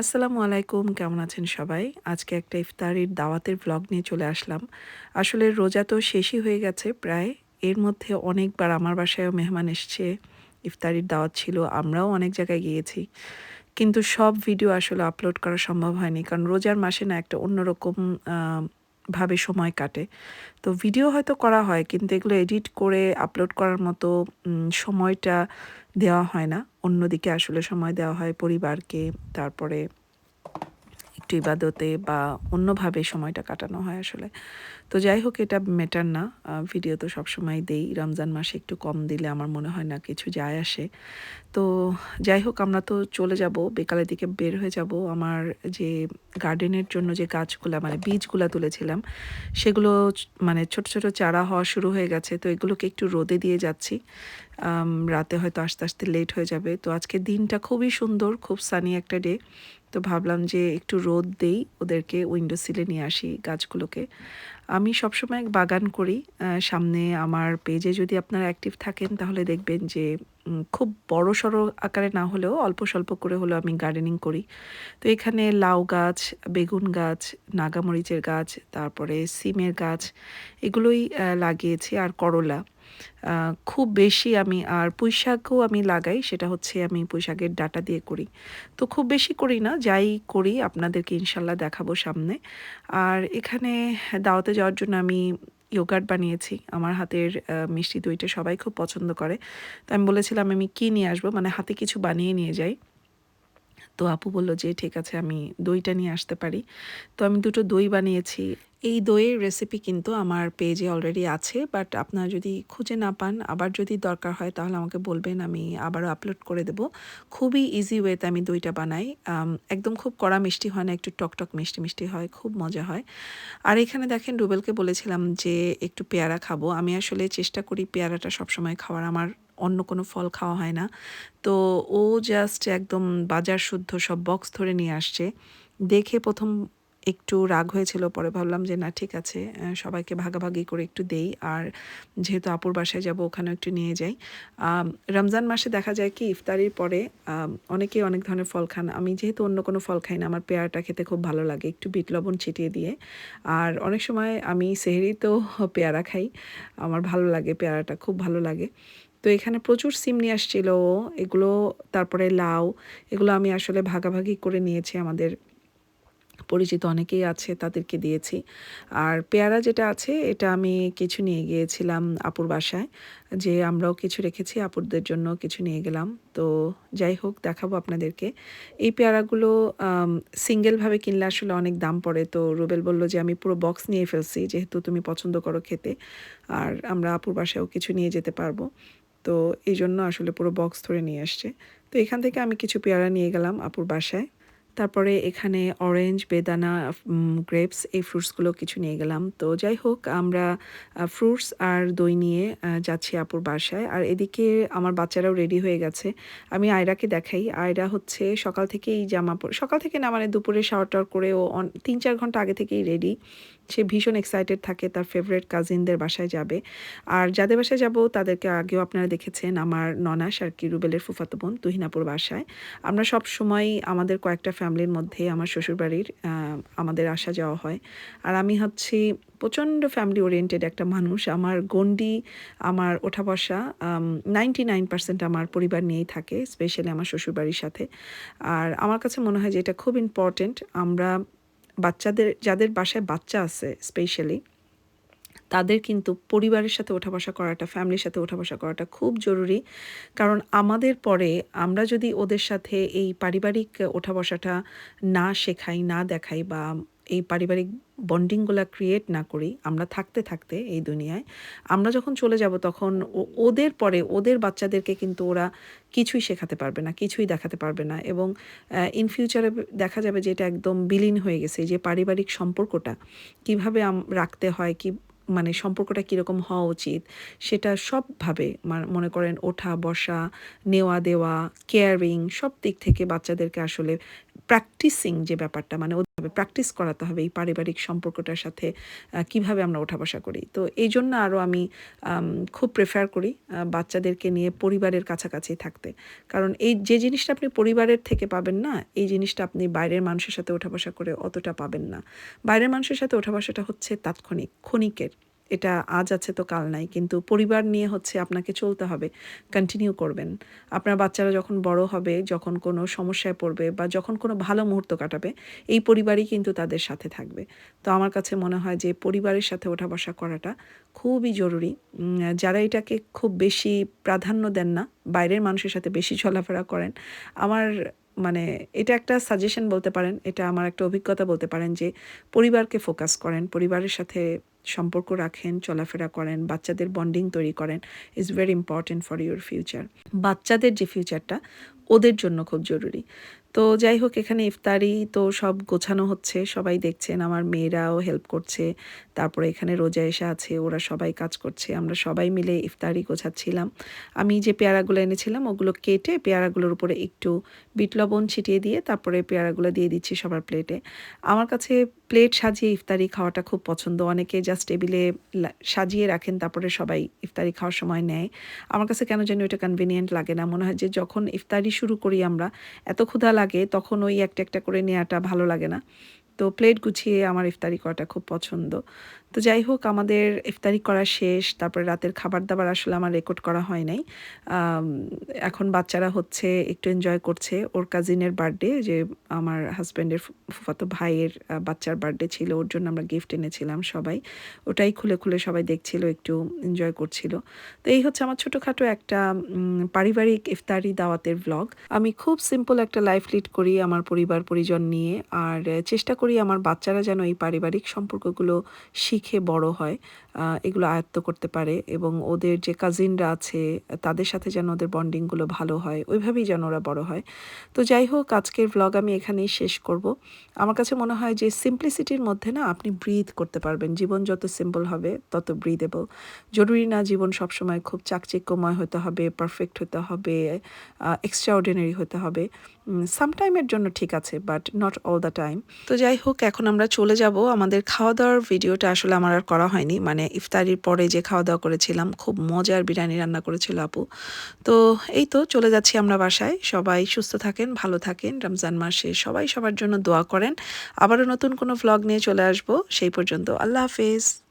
আসসালামু আলাইকুম, কেমন আছেন সবাই? আজকে একটা ইফতারির দাওয়াতের ভ্লগ নিয়ে চলে আসলাম। আসলে রোজা তো শেষই হয়ে গেছে প্রায়। এর মধ্যে অনেকবার আমার বাসায়ও মেহমান এসছে। ইফতারির দাওয়াত ছিল, আমরাও অনেক জায়গায় গিয়েছি। কিন্তু সব ভিডিও আসলে আপলোড করা সম্ভব হয়নি। কারণ রোজার মাসে না একটা অন্যরকম ভাবে সময় কাটে। তো ভিডিও হয়তো করা হয়, কিন্তু এগুলো এডিট করে আপলোড করার মতো সময়টা দেওয়া হয় না। অন্যদিকে আসলে সময় দেওয়া হয় পরিবারকে, তারপরে একটু ইবাদতে বা অন্যভাবে সময়টা কাটানো হয় আসলে। তো যাই হোক, এটা মেটার না। ভিডিও তো সবসময় দেই। রমজান মাসে একটু কম দিলে আমার মনে হয় না কিছু যায় আসে। তো যাই হোক, আমরা তো চলে যাব, বিকালের দিকে বের হয়ে যাব। আমার যে গার্ডেনের জন্য যে গাছগুলো মানে বীজগুলা তুলেছিলাম, সেগুলো মানে ছোট ছোট চারা হওয়া শুরু হয়ে গেছে। তো এগুলোকে একটু রোদে দিয়ে যাচ্ছি। রাতে হয়তো আস্তে আস্তে লেট হয়ে যাবে। তো আজকে দিনটা খুবই সুন্দর, খুব সানি একটা ডে তো ভাবলাম যে একটু রোদ দেই, ওদেরকে উইন্ডো সিলে নিয়ে আসি গাছগুলোকে। আমি সবসময় বাগান করি। সামনে আমার পেজে যদি আপনারা অ্যাক্টিভ থাকেন, তাহলে দেখবেন যে খুব বড় সড়ো আকারে না হলেও অল্প স্বল্প করে হলেও আমি গার্ডেনিং করি। তো এখানে লাউ গাছ, বেগুন গাছ নাগামরিচের গাছ, তারপরে সিমের গাছ, এগুলোই লাগিয়েছি। আর করলা। খুব বেশি আমি আর পুঁই শাকও আমি লাগাই, সেটা হচ্ছে আমি পুঁই শাকের ডাটা দিয়ে করি। তো খুব বেশি করি না, যাই করি, আপনাদেরকে ইনশাল্লাহ দেখাবো সামনে। আর এখানে দাওয়াতে যাওয়ার জন্য আমি ইয়োগার্ট বানিয়েছি। আমার হাতের মিষ্টি দইটা সবাই খুব পছন্দ করে। তো আমি বলেছিলাম আমি কি নিয়ে আসব মানে হাতে কিছু বানিয়ে নিয়ে যাই। তো আপু বলল যে, ঠিক আছে, আমি দইটা নিয়ে আসতে পারি। তো আমি দুটো দই বানিয়েছি। এই দইয়ের রেসিপি কিন্তু আমার পেজে অলরেডি আছে বাট আপনারা যদি খুঁজে না পান, আবার যদি দরকার হয় তাহলে আমাকে বলবেন, আমি আবারও আপলোড করে দেব। খুবই ইজি ওয়েতে আমি দইটা বানাই। একদম খুব কড়া মিষ্টি হয় না, একটু টকটক মিষ্টি মিষ্টি হয়, খুব মজা হয়। আর এখানে দেখেন রুবেলকে বলেছিলাম যে, একটু পেয়ারা খাব। আমি আসলে চেষ্টা করি পেয়ারাটা সবসময় খাওয়ার, আমার অন্য কোনো ফল খাওয়া হয় না। তো ও জাস্ট একদম বাজার শুদ্ধ সব বক্স ধরে নিয়ে আসছে। দেখে প্রথম একটু রাগ হয়েছিল, পরে ভাবলাম যে না, ঠিক আছে সবাইকে ভাগাভাগি করে একটু দেই। আর যেহেতু আপুর বাসায় যাব, ওখানেও একটু নিয়ে যাই। রমজান মাসে দেখা যায় কি, ইফতারির পরে অনেকেই অনেক ধরনের ফল খান। আমি যেহেতু অন্য কোনো ফল খাই না, আমার পেয়ারাটা খেতে খুব ভালো লাগে, একটু বিট লবণ ছিটিয়ে দিয়ে। আর অনেক সময় আমি সেহরিতেও পেয়ারা খাই, আমার ভালো লাগে পেয়ারাটা, খুব ভালো লাগে। তো এখানে প্রচুর সিম নিয়ে আসছিল, এগুলো, তারপরে লাউ, এগুলো আমি আসলে ভাগাভাগি করে নিয়েছি আমাদের পরিচিত অনেকেই আছে, তাদেরকে দিয়েছি। আর পেয়ারা যেটা আছে, এটা আমি কিছু নিয়ে গিয়েছিলাম আপুর বাসায়, যে আমরাও কিছু রেখেছি, আপুরদের জন্য কিছু নিয়ে গেলাম। তো যাই হোক, দেখাবো আপনাদেরকে। এই পেয়ারাগুলো সিঙ্গেলভাবে কিনলে আসলে অনেক দাম পড়ে। তো রুবেল বলল যে, আমি পুরো বক্স নিয়ে ফেলছি, যেহেতু তুমি পছন্দ করো খেতে, আর আমরা আপুর বাসায়ও কিছু নিয়ে যেতে পারব। তো এই জন্য আসলে পুরো বক্স ধরে নিয়ে আসছে। তো এখান থেকে আমি কিছু পেয়ারা নিয়ে গেলাম আপুর বাসায়। তারপরে এখানে অরেঞ্জ বেদানা গ্রেপস এই ফ্রুটসগুলো কিছু নিয়ে গেলাম। তো যাই হোক, আমরা ফ্রুটস আর দই নিয়ে যাচ্ছি আপুর বাসায়। আর এদিকে আমার বাচ্চারাও রেডি হয়ে গেছে। আমি আয়রাকে দেখাই। আয়রা হচ্ছে সকাল থেকেই জামা পরে সকাল থেকে না মানে দুপুরে শাওয়ার টাওয়ার করে ও তিন চার ঘণ্টা আগে থেকেই রেডি সে ভীষণ এক্সাইটেড থাকে, তার ফেভারিট কাজিনদের বাসায় যাবে। আর যাদের বাসায় যাব, তাদেরকে আগেও আপনারা দেখেছেন, আমার ননাস আর কি, রুবেলের ফুফাতো বোন তুহিনাপুর বাসায়। আমরা সব সময় আমাদের কয়েকটা ফ্যামিলির মধ্যে আমার শ্বশুরবাড়ির আমাদের আসা যাওয়া হয়। আর আমি হচ্ছি প্রচণ্ড ফ্যামিলি ওরিয়েন্টেড একটা মানুষ। আমার গন্ডি আমার ওঠা বসা নাইনটি নাইন পার্সেন্ট আমার পরিবার নিয়েই থাকে স্পেশালি আমার শ্বশুরবাড়ির সাথে। আর আমার কাছে মনে হয় যে এটা খুব ইম্পর্টেন্ট আমরা বাচ্চাদের, যাদের বাসায় বাচ্চা আছে স্পেশালি তাদের কিন্তু পরিবারের সাথে ওঠা বসা করাটা ফ্যামিলির সাথে ওঠা বসা করাটা খুব জরুরি। কারণ আমাদের পরে আমরা যদি ওদের সাথে এই পারিবারিক ওঠা বসাটা না শেখাই, না দেখাই বা এই পারিবারিক বন্ডিংগুলো ক্রিয়েট না করি, আমরা থাকতে থাকতে এই দুনিয়ায়, আমরা যখন চলে যাব তখন ওদের পরে, ওদের বাচ্চাদেরকে কিন্তু ওরা কিছুই শেখাতে পারবে না, কিছুই দেখাতে পারবে না এবং ইন ফিউচারে দেখা যাবে যে এটা একদম বিলীন হয়ে গেছে, যে পারিবারিক সম্পর্কটা কীভাবে রাখতে হয়, কি মানে সম্পর্কটা কীরকম হওয়া উচিত, সেটা সবভাবে মনে করেন ওঠা, বসা, নেওয়া, দেওয়া কেয়ারিং সব দিক থেকে বাচ্চাদেরকে আসলে প্র্যাকটিসিং যে ব্যাপারটা মানে ওভাবে প্র্যাকটিস করাতে হবে এই পারিবারিক সম্পর্কটার সাথে কীভাবে আমরা ওঠা বসা করি। তো এই জন্য আরও আমি খুব প্রেফার করি বাচ্চাদেরকে নিয়ে পরিবারের কাছাকাছি থাকতে। কারণ এই যে জিনিসটা আপনি পরিবারের থেকে পাবেন না, এই জিনিসটা আপনি বাইরের মানুষের সাথে ওঠা বসা করে অতটা পাবেন না। বাইরের মানুষের সাথে ওঠা বসাটা হচ্ছে তাৎক্ষণিক, ক্ষণিকের এটা আজ আছে তো কাল নাই, কিন্তু পরিবার নিয়ে হচ্ছে আপনাকে চলতে হবে কন্টিনিউ করবেন। আপনার বাচ্চারা যখন বড় হবে, যখন কোনো সমস্যায় পড়বে বা যখন কোনো ভালো মুহূর্ত কাটাবে, এই পরিবারই কিন্তু তাদের সাথে থাকবে। তো আমার কাছে মনে হয় যে পরিবারের সাথে ওঠা বসা করাটা খুবই জরুরি। যারা এটাকে খুব বেশি প্রাধান্য দেন না, বাইরের মানুষের সাথে বেশি চলাফেরা করেন, আমার মানে এটা একটা সাজেশন বলতে পারেন, এটা আমার একটা অভিজ্ঞতা বলতে পারেন যে পরিবারকে ফোকাস করেন, পরিবারের সাথে সম্পর্ক রাখেন, চলাফেরা করেন, বাচ্চাদের বন্ডিং তৈরি করেন is very important for your future বাচ্চাদের যে ফিউচারটা ওদের জন্য খুব জরুরি। তো যাই হোক, এখানে ইফতারি তো সব গোছানো হচ্ছে, সবাই দেখছেন, আমার মেয়েরাও হেল্প করছে, তারপরে এখানে রোজা এসে আছে, ওরা সবাই কাজ করছে, আমরা সবাই মিলে ইফতারি গোছাচ্ছিলাম। আমি যে পেয়ারাগুলো এনেছিলাম, ওগুলো কেটে পেয়ারাগুলোর উপরে একটু বিট লবণ ছিটিয়ে দিয়ে, তারপরে পেয়ারাগুলো দিয়ে দিচ্ছি সবার প্লেটে আমার কাছে প্লেট সাজিয়ে ইফতারি খাওয়াটা খুব পছন্দ। অনেকে জাস্ট টেবিলে সাজিয়ে রাখেন, তারপরে সবাই ইফতারি খাওয়ার সময় নেয়। আমার কাছে কেন যেন ওইটা কনভিনিয়েন্ট লাগে না। মনে হয় যে যখন ইফতারি শুরু করি আমরা, এত ক্ষুধা লাগে, তখন ওই একটা একটা করে নেওয়াটা ভালো লাগে না। তো প্লেট গুছিয়ে আমার ইফতারি করাটা খুব পছন্দ। তো যাই হোক আমাদের ইফতারি করা শেষ, তারপরে রাতের খাবার দাবার আসলে আমার রেকর্ড করা হয় নাই। এখন বাচ্চারা হচ্ছে একটু এনজয় করছে। ওর কাজিনের বার্থডে যে আমার হাজব্যান্ডের ফুফাতো ভাইয়ের বাচ্চার বার্থডে ছিল, ওর জন্য আমরা গিফট এনেছিলাম সবাই। ওটাই খুলে খুলে সবাই দেখছিল, একটু এনজয় করছিল। তো এই হচ্ছে আমার ছোটোখাটো একটা পারিবারিক ইফতারি দাওয়াতের ভ্লগ আমি খুব সিম্পল একটা লাইফ লিড করি আমার পরিবার পরিজন নিয়ে, আর, চেষ্টা করি আমার বাচ্চারা যেন এই পারিবারিক সম্পর্কগুলো শিখে বড় হয় এগুলো আয়ত্ত করতে পারে এবং ওদের যে কাজিনরা আছে, তাদের সাথে যেন ওদের বন্ডিংগুলো ভালো হয়, ওইভাবেই যেন ওরা বড় হয়। তো যাই হোক, আজকের ভ্লগ আমি এখানেই শেষ করব। আমার কাছে মনে হয় যে সিম্পলিসিটির মধ্যে না আপনি ব্রিথ করতে পারবেন। জীবন যত সিম্পল হবে, তত ব্রিদেবল জরুরি না জীবন সবসময় খুব চাকচিক্যময় হতে হবে পারফেক্ট হতে হবে এক্সট্রা অর্ডিনারি হতে হবে। সামটাইমের জন্য ঠিক আছে but not all the time তো যাই হোক, এখন আমরা চলে যাব। আমাদের খাওয়া দাওয়ার ভিডিওটা আসলে আমার আর করা হয়নি। মানে ইফতারির পরে যে খাওয়া দাওয়া করেছিলাম, খুব মজার বিরিয়ানি রান্না করেছিল আপু। তো এই তো, চলে যাচ্ছি আমরা বাসায়। সবাই সুস্থ থাকেন, ভালো থাকেন। রমজান মাসে সবাই সবার জন্য দোয়া করেন। আবারও নতুন কোনো ভ্লগ নিয়ে চলে আসব। সেই পর্যন্ত আল্লাহ হাফেজ।